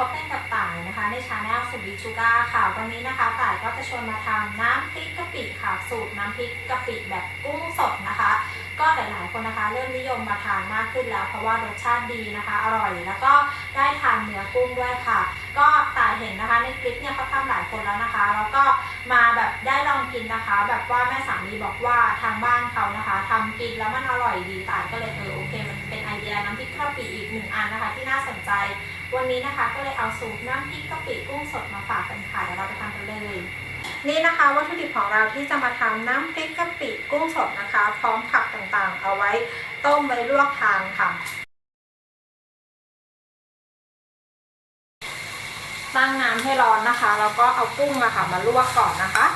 พบกันกับต่ายนะคะในชาแนลสุบิชูก้าค่ะ วันนี้นะคะต่ายก็จะชวนมาทำน้ำพริกกะปิค่ะสูตรน้ำพริกกะปิแบบกุ้งสดนะคะ ก็หลายๆคนนะคะ เริ่มนิยมมาทานมากขึ้นแล้ว เพราะว่ารสชาติดีนะคะ อร่อยแล้วก็ได้ทานเนื้อกุ้งด้วยค่ะ ก็ต่ายเห็นนะคะในคลิปเนี่ยเขาทำหลายคนแล้วนะคะ แล้วก็มาแบบได้ลองกินนะคะ แบบว่าแม่สามีบอกว่าทางบ้านเขานะคะทำกินแล้วมันอร่อยดีต่ายก็เลยเออโอเคมันเป็นไอเดียน้ำพริกกะปิอีกหนึ่งอันนะคะ ที่น่าสนใจ วันนี้นะคะก็เลยเอาสูตรน้ำพริกกะปิกุ้งสดมาฝากกันค่ะเดี๋ยวเราไปทำกันเลย นี่นะคะวัตถุดิบของเราที่จะมาทำน้ำพริกกะปิกุ้งสดนะคะ พร้อมผักต่างๆ เอาไว้ต้มไว้ลวกทานค่ะ ตั้งน้ำให้ร้อนนะคะแล้วก็เอากุ้งอะค่ะมาลวกก่อนนะคะ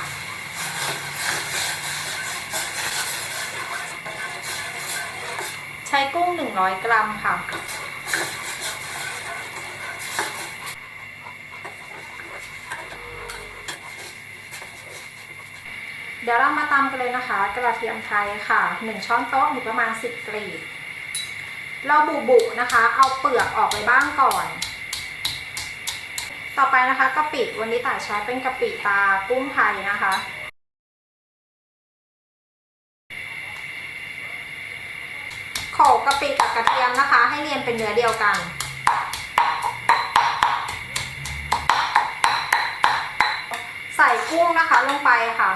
ใช้กุ้ง 100 กรัมค่ะ เดี๋ยวเรามาตำกันเลยนะคะ กระเทียมไทยค่ะ 1 ช้อนโต๊ะหรือประมาณ 10กลีบเราบุบุนะคะ เอาเปลือกออกไปบ้างก่อน ต่อไปนะคะกะปิวันนี้ต่ายใช้เป็นกะปิตากุ้งไทยนะคะโขลกกะปิกับกระเทียมนะคะ ให้เรียนเป็นเนื้อเดียวกันใส่กุ้งนะคะลงไปค่ะ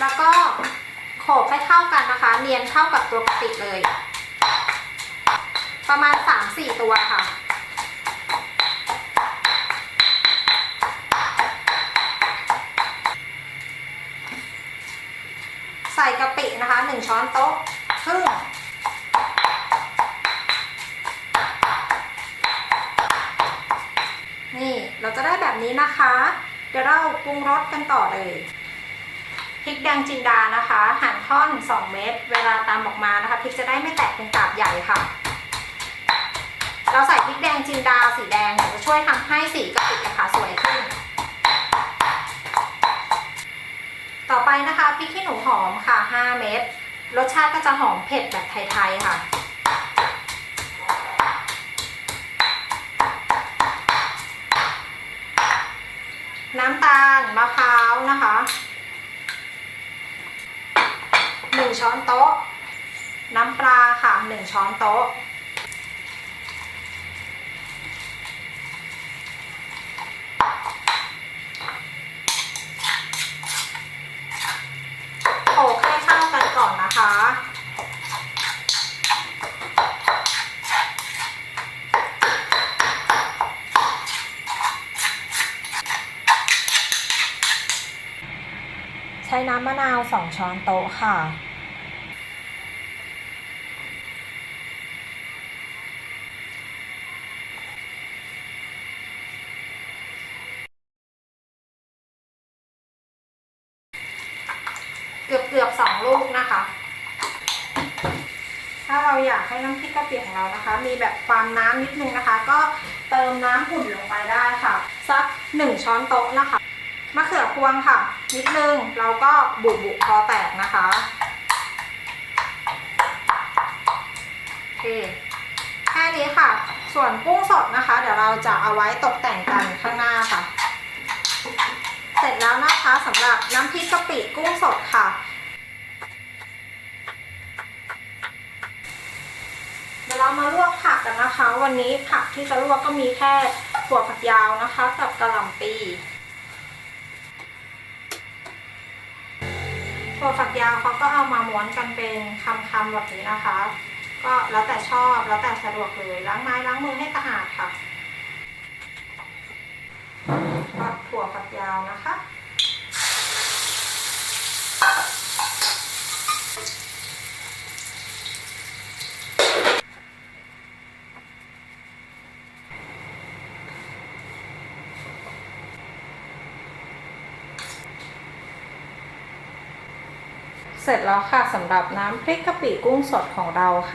แล้วก็โขลกให้เข้ากันนะคะ เนียนเข้ากับตัวกะปิเลย ประมาณ 3-4 ตัวค่ะใส่กะปินะคะ 1 ช้อนโต๊ะครึ่งนี่เราจะได้แบบนี้นะคะ เดี๋ยวเราปรุงรสกันต่อเลย พริกแดงจินดานะคะ หั่นท่อน 2 เม็ดเวลาตามออกมานะคะพริกจะได้ไม่แตกเป็นกาบใหญ่ค่ะ เราใส่พริกแดงจินดาสีแดงจะช่วยทำให้สีกะปินะคะสวยขึ้น ต่อไปนะคะพริกขี้หนูหอมค่ะ 5 เม็ดรสชาติก็จะหอมเผ็ดแบบไทยๆค่ะ ช้อนโต๊ะ น้ำปลาค่ะ 1 ช้อนโต๊ะ โขลกให้เข้ากันก่อนนะคะใช้น้ำมะนาว 2 ช้อนโต๊ะค่ะ เกือบเกือบสองลูกนะคะ ถ้าเราอยากให้น้ำพริกกะปิของเรานะคะ มีแบบความน้ำนิดนึงนะคะ ก็เติมน้ำหุ่นลงไปได้ค่ะ สักหนึ่งช้อนโต๊ะนะคะมะเขือพวงค่ะ นิดนึงเราก็บุบุพอแตกนะคะโอเคแค่นี้ค่ะ ส่วนกุ้งสดนะคะ เดี๋ยวเราจะเอาไว้ตกแต่งกันข้างหน้าค่ะ เสร็จแล้วนะคะสำหรับน้ำพริกกะปิกุ้งสดค่ะ เดี๋ยวเรามาลวกผักกันนะคะ วันนี้ผักที่จะลวกก็มีแค่ถั่วฝักยาวนะคะ กับกระหล่ำปีถั่วฝักยาวเขาก็เอามาม้วนกันเป็นคำๆแบบนี้นะคะ ก็แล้วแต่ชอบแล้วแต่สะดวกเลยล้างไม้ล้างมือให้สะอาดค่ะก็ถั่วฝักยาวนะคะ เสร็จแล้วค่ะสำหรับน้ำพริกกะปิกุ้งสดของเราค่ะ